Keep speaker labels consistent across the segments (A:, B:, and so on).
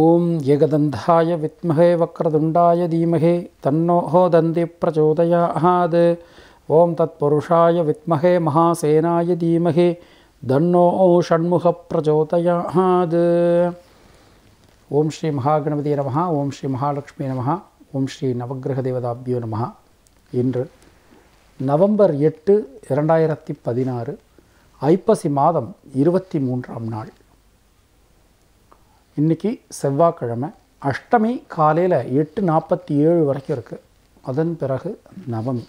A: ஓம் ஏகதந்தாய வித்மகே வக்ரதுண்டாய தீமகே தன்னோஹோ தந்தி பிரச்சோதயாத் ஓம் தத் புருஷாய வித்மகே மகாசேனாய தீமகே தன்னோ ஷண்முக பிரச்சோதயாத் ஓம் ஸ்ரீ மகாகணபதி நம ஓம் ஸ்ரீ மகாலட்சுமி நம ஓம் ஸ்ரீ நவகிரக தேவதாபியோ நம இன்று நவம்பர் எட்டு இரண்டாயிரத்தி பதினாறு ஐப்பசி மாதம் இருபத்தி மூன்றாம் நாள். இன்றைக்கி செவ்வாய்க்கிழமை. அஷ்டமி காலையில் எட்டு நாற்பத்தி ஏழு வரைக்கும் இருக்குது அதன் பிறகு நவமி.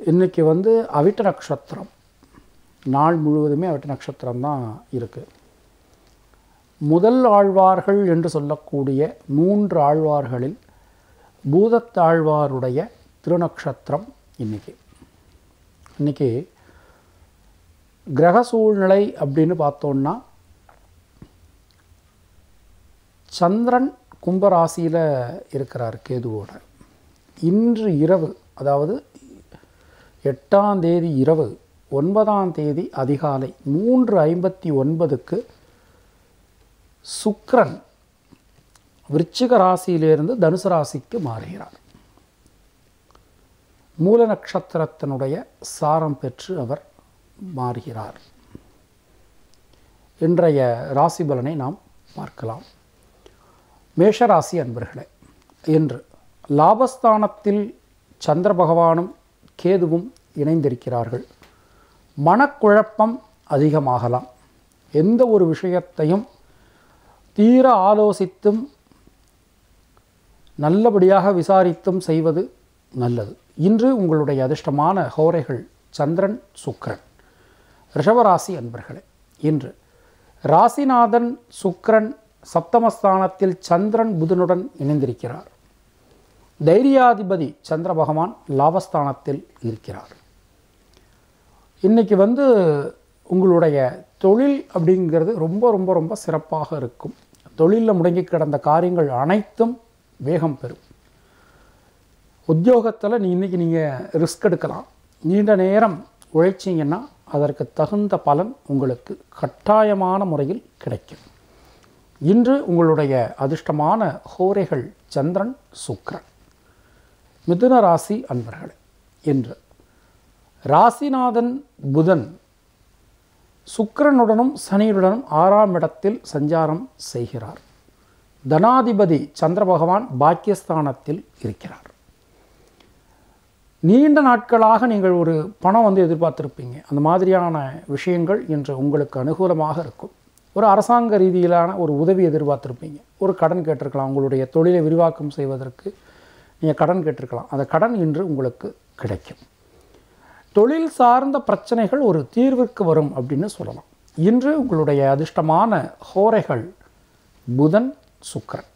A: இன்றைக்கி வந்து அவிட்ட நட்சத்திரம். நாள் முழுவதுமே அவிட்ட நட்சத்திரம் தான் இருக்குது முதல் ஆழ்வார்கள் என்று சொல்லக்கூடிய மூன்று ஆழ்வார்களில் பூதத்தாழ்வாருடைய திருநக்ஷத்திரம் இன்றைக்கி இன்றைக்கி கிரக சூழ்நிலை அப்படின்னு பார்த்தோன்னா சந்திரன் கும்பராசியில் இருக்கிறார் கேதுவோட. இன்று இரவு அதாவது எட்டாம் தேதி இரவு ஒன்பதாம் தேதி அதிகாலை மூன்று ஐம்பத்தி ஒன்பதுக்கு சுக்ரன் விருச்சிக ராசியிலிருந்து தனுசு ராசிக்கு மாறுகிறார். மூல நட்சத்திரத்தினுடைய சாரம் பெற்று அவர் மாறுகிறார். இன்றைய ராசி பலனை நாம் பார்க்கலாம். மேஷராசி அன்பர்களே என்று லாபஸ்தானத்தில் சந்திர பகவானும் கேதுவும் இணைந்திருக்கிறார்கள். மனக்குழப்பம் அதிகமாகலாம். எந்த ஒரு விஷயத்தையும் தீர ஆலோசித்தும் நல்லபடியாக விசாரித்தும் செய்வது நல்லது. இன்று உங்களுடைய அதிர்ஷ்டமான ஹோரைகள் சந்திரன் சுக்கிரன். ரிஷவராசி அன்பர்களே இன்று ராசிநாதன் சுக்ரன் சப்தமஸ்தானத்தில் சந்திரன் புதனுடன் இணைந்திருக்கிறார். தைரியாதிபதி சந்திர பகவான் லாபஸ்தானத்தில் இருக்கிறார். இன்றைக்கி வந்து உங்களுடைய தொழில் அப்படிங்கிறது ரொம்ப ரொம்ப ரொம்ப சிறப்பாக இருக்கும். தொழிலில் முடங்கி கிடந்த காரியங்கள் அனைத்தும் வேகம் பெறும். உத்தியோகத்தில் நீ இன்றைக்கி நீங்கள் ரிஸ்க் எடுக்கலாம். நீண்ட நேரம் உழைச்சிங்கன்னா அதற்கு தகுந்த பலன் உங்களுக்கு கட்டாயமான முறையில் கிடைக்கும். இன்று உங்களுடைய அதிர்ஷ்டமான ஹோரைகள் சந்திரன் சுக்ரன் மிதுன ராசி அன்பர்களே இன்று ராசிநாதன் புதன் சுக்கரனுடனும் சனியுடனும் ஆறாம் இடத்தில் சஞ்சாரம் செய்கிறார். தனாதிபதி சந்திர பகவான் பாக்கியஸ்தானத்தில் இருக்கிறார். நீண்ட நாட்களாக நீங்கள் ஒரு பணம் வந்து எதிர்பார்த்துருப்பீங்க. அந்த மாதிரியான விஷயங்கள் இன்று உங்களுக்கு அனுகூலமாக இருக்கும். ஒரு அரசாங்க ரீதியிலான ஒரு உதவி எதிர்பார்த்துருப்பீங்க. ஒரு கடன் கேட்டிருக்கலாம் உங்களுடைய தொழிலை விரிவாக்கம் செய்வதற்கு நீங்கள் கடன் கேட்டிருக்கலாம். அந்த கடன் இன்று உங்களுக்கு கிடைக்கும். தொழில் சார்ந்த பிரச்சனைகள் ஒரு தீர்விற்கு வரும் அப்படின்னு சொல்லலாம். இன்று உங்களுடைய அதிர்ஷ்டமான ஹோரைகள் புதன் சுக்கரன்.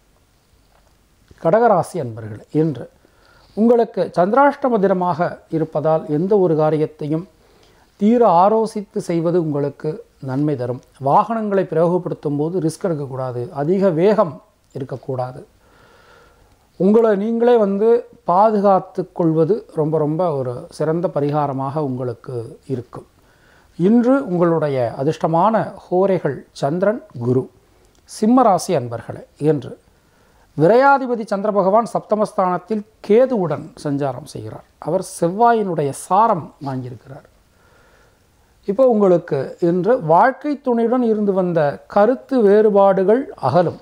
A: கடகராசி அன்பர்கள் இன்று உங்களுக்கு சந்திராஷ்டம தினமாக இருப்பதால் எந்த ஒரு காரியத்தையும் தீர ஆலோசித்து செய்வது உங்களுக்கு நன்மை தரும். வாகனங்களை பிரயோகப்படுத்தும் போது ரிஸ்க் எடுக்கக்கூடாது. அதிக வேகம் இருக்கக்கூடாது. உங்களை நீங்களே வந்து பாதுகாத்து கொள்வது ரொம்ப ரொம்ப ஒரு சிறந்த பரிகாரமாக உங்களுக்கு இருக்கும். இன்று உங்களுடைய அதிர்ஷ்டமான ஹோரைகள் சந்திரன் குரு சிம்மராசி அன்பர்களே என்று விரையாதிபதி சந்திர பகவான் சப்தமஸ்தானத்தில் கேதுவுடன் சஞ்சாரம் செய்கிறார். அவர் செவ்வாயினுடைய சாரம் வாங்கியிருக்கிறார். இப்போ உங்களுக்கு இன்று வாழ்க்கை துணையுடன் இருந்து வந்த கருத்து வேறுபாடுகள் அகலும்.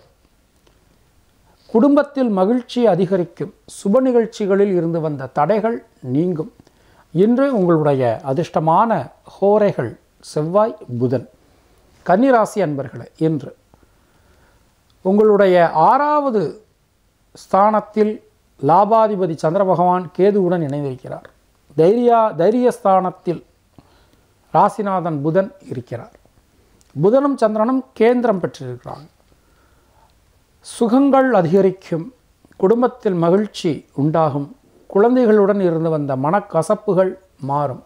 A: குடும்பத்தில் மகிழ்ச்சி அதிகரிக்கும். சுப நிகழ்ச்சிகளில் இருந்து வந்த தடைகள் நீங்கும். இன்று உங்களுடைய அதிர்ஷ்டமான ஹோரைகள் செவ்வாய் புதன். கன்னிராசி அன்பர்களே இன்று உங்களுடைய ஆறாவது ஸ்தானத்தில் லாபாதிபதி சந்திர பகவான் கேதுவுடன் இணைந்திருக்கிறார். தைரியா தைரியஸ்தானத்தில் ராசிநாதன் புதன் இருக்கிறார். புதனும் சந்திரனும் கேந்திரம் பெற்றிருக்கிறாங்க. சுகங்கள் அதிகரிக்கும் குடும்பத்தில் மகிழ்ச்சி உண்டாகும் குழந்தைகளுடன் இருந்து வந்த மனக்கசப்புகள் மாறும்.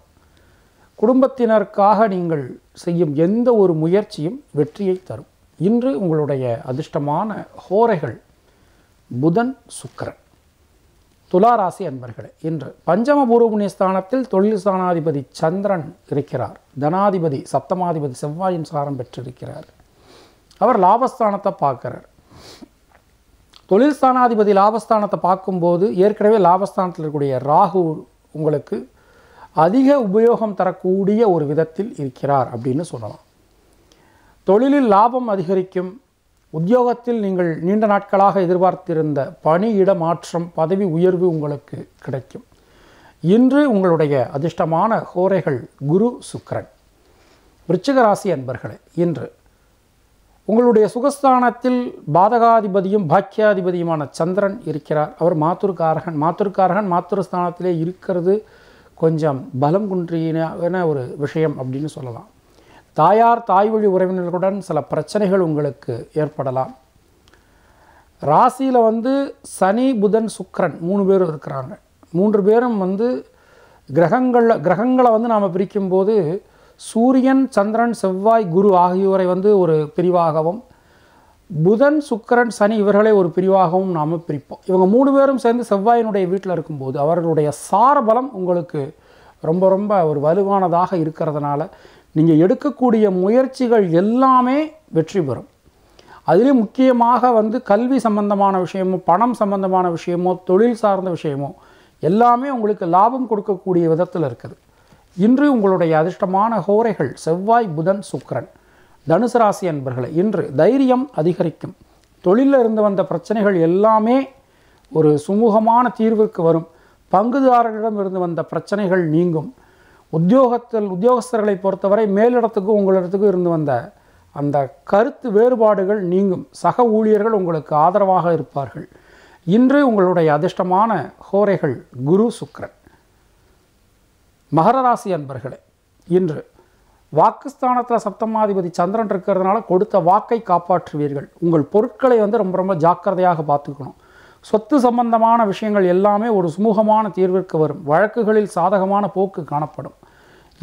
A: குடும்பத்தினருக்காக நீங்கள் செய்யும் எந்த ஒரு முயற்சியும் வெற்றியை தரும். இன்று உங்களுடைய அதிர்ஷ்டமான ஹோரைகள் புதன் சுக்கரன். துளாராசி அன்பர்களே இன்று பஞ்சம பூர்வ புண்ணியஸ்தானத்தில் தொழில் ஸ்தானாதிபதி சந்திரன் இருக்கிறார். தனாதிபதி சப்தமாதிபதி செவ்வாயின் சாரம் பெற்றிருக்கிறார். அவர் லாபஸ்தானத்தை பார்க்கிறார். தொழில் ஸ்தானாதிபதி லாபஸ்தானத்தை பார்க்கும்போது ஏற்கனவே லாபஸ்தானத்தில் இருக்கக்கூடிய ராகு உங்களுக்கு அதிக உபயோகம் தரக்கூடிய ஒரு விதத்தில் இருக்கிறார் அப்படின்னு சொல்லலாம். தொழிலில் லாபம் அதிகரிக்கும் உத்தியோகத்தில் நீங்கள் நீண்ட நாட்களாக எதிர்பார்த்திருந்த பணியிட மாற்றம் பதவி உயர்வு உங்களுக்கு கிடைக்கும். இன்று உங்களுடைய அதிர்ஷ்டமான ஹோரைகள் குரு சுக்கரன். விருச்சிக ராசி அன்பர்களே இன்று உங்களுடைய சுகஸ்தானத்தில் பாதகாதிபதியும் பாக்கியாதிபதியுமான சந்திரன் இருக்கிறார். அவர் மாத்துருக்காரகன் மாத்துருக்காரகன் மாத்துருஸ்தானத்திலே இருக்கிறது கொஞ்சம் பலம் குன்றின ஒரு விஷயம் அப்படின்னு சொல்லலாம். தாயார் தாய் வழி உறவினர்களுடன் சில பிரச்சனைகள் உங்களுக்கு ஏற்படலாம். ராசியில் வந்து சனி புதன் சுக்கரன் மூணு பேரும் இருக்கிறாங்க. மூன்று பேரும் வந்து கிரகங்களில் கிரகங்களை வந்து நாம் பிரிக்கும்போது சூரியன் சந்திரன் செவ்வாய் குரு ஆகியோரை வந்து ஒரு பிரிவாகவும் புதன் சுக்கிரன் சனி இவர்களை ஒரு பிரிவாகவும் நாம் பிரிப்போம். இவங்க மூணு பேரும் சேர்ந்து செவ்வாயினுடைய வீட்டில் இருக்கும்போது அவர்களுடைய சாரபலம் உங்களுக்கு ரொம்ப ரொம்ப ஒரு வலுவானதாக இருக்கிறதுனால நீங்கள் எடுக்கக்கூடிய முயற்சிகள் எல்லாமே வெற்றி பெறும். அதிலே முக்கியமாக வந்து கல்வி சம்பந்தமான விஷயமோ பணம் சம்பந்தமான விஷயமோ தொழில் சார்ந்த விஷயமோ எல்லாமே உங்களுக்கு லாபம் கொடுக்கக்கூடிய விதத்தில் இருக்குது. இன்று உங்களுடைய அதிர்ஷ்டமான ஹோரைகள் செவ்வாய் புதன் சுக்கரன் தனுசு ராசி அன்பர்களே இன்று தைரியம் அதிகரிக்கும். தொழிலில் இருந்து வந்த பிரச்சனைகள் எல்லாமே ஒரு சுமூகமான தீர்வுக்கு வரும். பங்குதாரர்களிடம் இருந்து வந்த பிரச்சனைகள் நீங்கும். உத்தியோகத்தில் உத்தியோகஸ்தர்களை பொறுத்தவரை மேலிடத்துக்கும் உங்களிடத்துக்கும் இருந்து வந்த அந்த கருத்து வேறுபாடுகள் நீங்கும். சக ஊழியர்கள் உங்களுக்கு ஆதரவாக இருப்பார்கள். இன்று உங்களுடைய அதிர்ஷ்டமான ஹோரைகள் குரு சுக்ரன் மகர ராசி அன்பர்களே இன்று வாக்குஸ்தானத்தில் சப்தமாதிபதி சந்திரன் இருக்கிறதுனால கொடுத்த வாக்கை காப்பாற்றுவீர்கள். உங்கள் பொருட்களை வந்து ரொம்ப ரொம்ப ஜாக்கிரதையாக பார்த்துக்கணும். சொத்து சம்பந்தமான விஷயங்கள் எல்லாமே ஒரு சுமூகமான தீர்விற்கு வரும். வழக்குகளில் சாதகமான போக்கு காணப்படும்.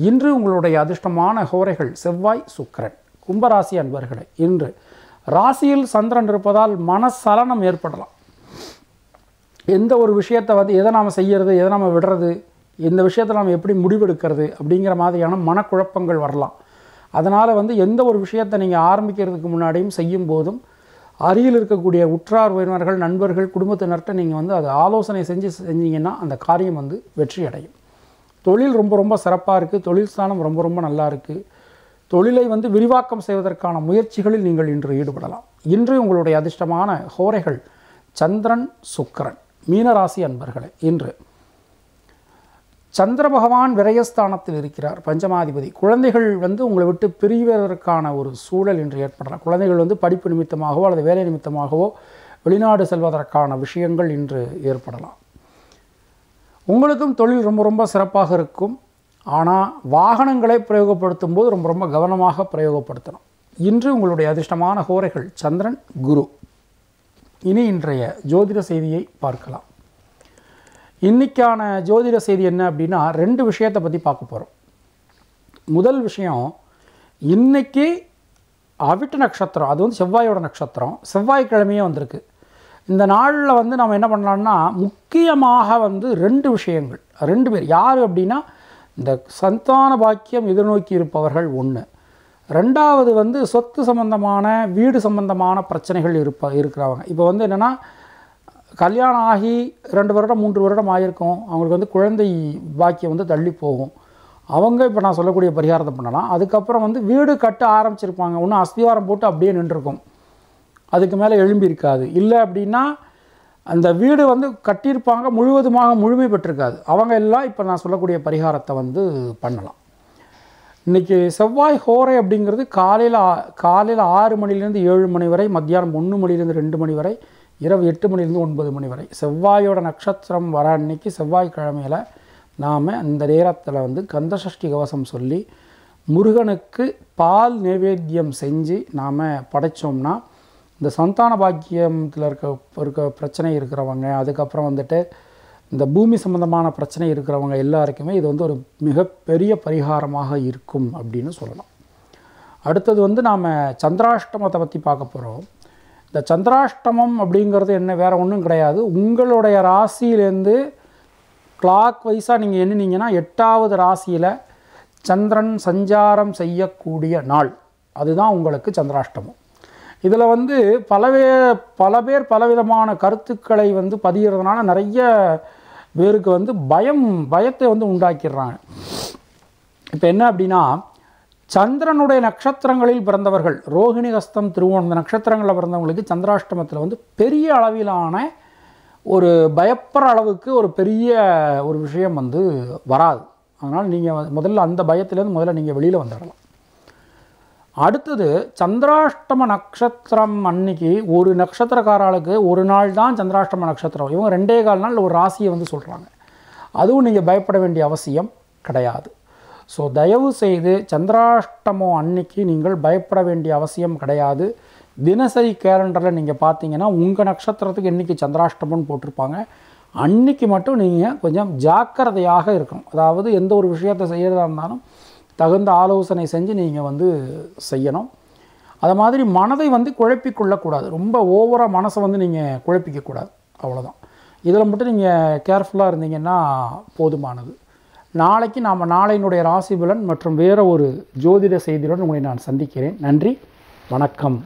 A: இன்று உங்களுடைய அதிர்ஷ்டமான ஹோரைகள் செவ்வாய் சுக்கரன் கும்பராசி அன்பர்களே இன்று ராசியில் சந்திரன் இருப்பதால் மனசலனம் ஏற்படலாம். எந்த ஒரு விஷயத்தை வந்து எதை நாம் செய்யறது எதை நாம் விடுறது இந்த விஷயத்தை நாம் எப்படி முடிவெடுக்கிறது அப்படிங்கிற மாதிரியான மனக்குழப்பங்கள் வரலாம். அதனால் வந்து எந்த ஒரு விஷயத்தை நீங்கள் ஆரம்பிக்கிறதுக்கு முன்னாடியும் செய்யும் போதும் அருகில் இருக்கக்கூடிய உற்றார் உறவினர்கள் நண்பர்கள் குடும்பத்தினர்கிட்ட நீங்கள் வந்து அதை ஆலோசனை செஞ்சு செஞ்சீங்கன்னா அந்த காரியம் வந்து வெற்றி அடையும். தொழில் ரொம்ப ரொம்ப சிறப்பாக இருக்குது தொழில் ஸ்தானம் ரொம்ப ரொம்ப நல்லா இருக்குது தொழிலை வந்து விரிவாக்கம் செய்வதற்கான முயற்சிகளில் நீங்கள் இன்று ஈடுபடலாம். இன்று உங்களுடைய அதிர்ஷ்டமான ஹோரைகள் சந்திரன் சுக்கிரன் மீனராசி அன்பர்களே இன்று சந்திர பகவான் விரயஸ்தானத்தில் இருக்கிறார் பஞ்சமாதிபதி. குழந்தைகள் வந்து உங்களை விட்டு பிரிவதற்கான ஒரு சூழல் இன்று ஏற்படலாம். குழந்தைகள் வந்து படிப்பு நிமித்தமாகவோ அல்லது வேலை நிமித்தமாகவோ வெளிநாடு செல்வதற்கான விஷயங்கள் இன்று ஏற்படலாம். உங்களுக்கும் தொழில் ரொம்ப ரொம்ப சிறப்பாக இருக்கும். ஆனால் வாகனங்களை பிரயோகப்படுத்தும் போது ரொம்ப ரொம்ப கவனமாக பிரயோகப்படுத்தணும். இன்று உங்களுடைய அதிர்ஷ்டமான கோரைகள் சந்திரன் குரு. இனி இன்றைய ஜோதிட செய்தியை பார்க்கலாம். இன்றைக்கான ஜோதிட செய்தி என்ன அப்படின்னா ரெண்டு விஷயத்தை பற்றி பார்க்க போகிறோம் முதல் விஷயம் இன்றைக்கி அவிட்டு நட்சத்திரம் அது வந்து செவ்வாயோட நட்சத்திரம் செவ்வாய்க்கிழமையே வந்திருக்கு. இந்த நாளில் வந்து நம்ம என்ன பண்ணலான்னா முக்கியமாக வந்து ரெண்டு விஷயங்கள் ரெண்டு பேர். யார் அப்படின்னா இந்த சந்தான பாக்கியம் எதிர்நோக்கி இருப்பவர்கள் ஒன்று ரெண்டாவது வந்து சொத்து சம்பந்தமான வீடு சம்பந்தமான பிரச்சனைகள் இருப்ப இருக்கிறவங்க. இப்போ வந்து என்னென்னா கல்யாணம் ஆகி ரெண்டு வருடம் மூன்று வருடம் ஆகியிருக்கும் அவங்களுக்கு வந்து குழந்தை பாக்கியம் வந்து தள்ளி போகும். அவங்க இப்போ நான் சொல்லக்கூடிய பரிகாரத்தை பண்ணலாம். அதுக்கப்புறம் வந்து வீடு கட்ட ஆரம்பிச்சிருப்பாங்க. ஒன்றும் அஸ்திவாரம் போட்டு அப்படியே நின்றுருக்கும். அதுக்கு மேலே எழும்பி இருக்காது. இல்லை அப்படின்னா அந்த வீடு வந்து கட்டியிருப்பாங்க. முழுவதுமாக முழுமை பெற்றிருக்காது. அவங்க எல்லாம் இப்போ நான் சொல்லக்கூடிய பரிகாரத்தை வந்து பண்ணலாம். இன்றைக்கி செவ்வாய் ஹோரை அப்படிங்கிறது காலையில் காலையில் ஆறு மணிலேருந்து ஏழு மணி வரை மத்தியானம் ஒன்று மணிலேருந்து ரெண்டு மணி வரை இரவு எட்டு மணிலேருந்து ஒன்பது மணி வரை. செவ்வாயோட நட்சத்திரம் வர அன்னைக்கு செவ்வாய்க்கிழமையில் நாம் அந்த நேரத்தில் வந்து கந்தசஷ்டி கவசம் சொல்லி முருகனுக்கு பால் நைவேத்தியம் செஞ்சு நாம் படைச்சோம்னா இந்த சந்தான பாக்கியத்தில் இருக்க இருக்க பிரச்சனை இருக்கிறவங்க அதுக்கப்புறம் வந்துட்டு இந்த பூமி சம்பந்தமான பிரச்சனை இருக்கிறவங்க எல்லாருக்குமே இது வந்து ஒரு மிகப்பெரிய பரிகாரமாக இருக்கும் அப்படின்னு சொல்லலாம். அடுத்தது வந்து நாம் சந்திராஷ்டமத்தை பற்றி பார்க்க போகிறோம் இந்த சந்திராஷ்டமம் அப்படிங்கிறது என்ன வேறு ஒன்றும் கிடையாது. உங்களுடைய ராசியிலேருந்து கிளாக் வைஸாக நீங்கள் எண்ணினீங்கன்னா எட்டாவது ராசியில் சந்திரன் சஞ்சாரம் செய்யக்கூடிய நாள். அதுதான் உங்களுக்கு சந்திராஷ்டமம். இதில் வந்து பலவே பல பேர் பலவிதமான கருத்துக்களை வந்து பதிகிறதுனால நிறைய பேருக்கு வந்து பயம் பயத்தை வந்து உண்டாக்கிடுறாங்க. இப்போ என்ன அப்படின்னா சந்திரனுடைய நட்சத்திரங்களில் பிறந்தவர்கள் ரோகிணி ஹஸ்தம் திருவோணம் இந்த நட்சத்திரங்களில் பிறந்தவங்களுக்கு சந்திராஷ்டமத்தில் வந்து பெரிய அளவிலான ஒரு பயப்படுற அளவுக்கு ஒரு பெரிய ஒரு விஷயம் வந்து வராது. அதனால் நீங்கள் முதல்ல அந்த பயத்திலேருந்து முதல்ல நீங்கள் வெளியில் வந்துடலாம் அடுத்தது சந்திராஷ்டம நட்சத்திரம் அன்னைக்கு ஒரு நட்சத்திரக்காராளுக்கு ஒரு நாள் தான் சந்திராஷ்டம நட்சத்திரம். இவங்க ரெண்டே கால் நாள் ஒரு ராசியை வந்து சொல்கிறாங்க அதுவும் நீங்கள் பயப்பட வேண்டிய அவசியம் கிடையாது. ஸோ தயவு செய்து சந்திராஷ்டமம் அன்னைக்கு நீங்கள் பயப்பட வேண்டிய அவசியம் கிடையாது. தினசரி கேலண்டரில் நீங்கள் பார்த்தீங்கன்னா உங்கள் நட்சத்திரத்துக்கு இன்றைக்கி சந்திராஷ்டமம்னு போட்டிருப்பாங்க. அன்னைக்கு மட்டும் நீங்கள் கொஞ்சம் ஜாக்கிரதையாக இருக்கணும். அதாவது எந்த ஒரு விஷயத்தை செய்கிறதா இருந்தாலும் தகுந்த ஆலோசனை செஞ்சு நீங்கள் வந்து செய்யணும். அது மாதிரி மனதை வந்து குழப்பிக்கொள்ளக்கூடாது ரொம்ப ஓவராக மனசை வந்து நீங்கள் குழப்பிக்கக்கூடாது அவ்வளோதான் இதில் மட்டும் நீங்கள் கேர்ஃபுல்லாக இருந்தீங்கன்னா போதுமானது. நாளைக்கு நாம் நாளையினுடைய ராசி பலன் மற்றும் வேறு ஒரு ஜோதிட செய்தியுடன் உங்களை நான் சந்திக்கிறேன். நன்றி. வணக்கம்.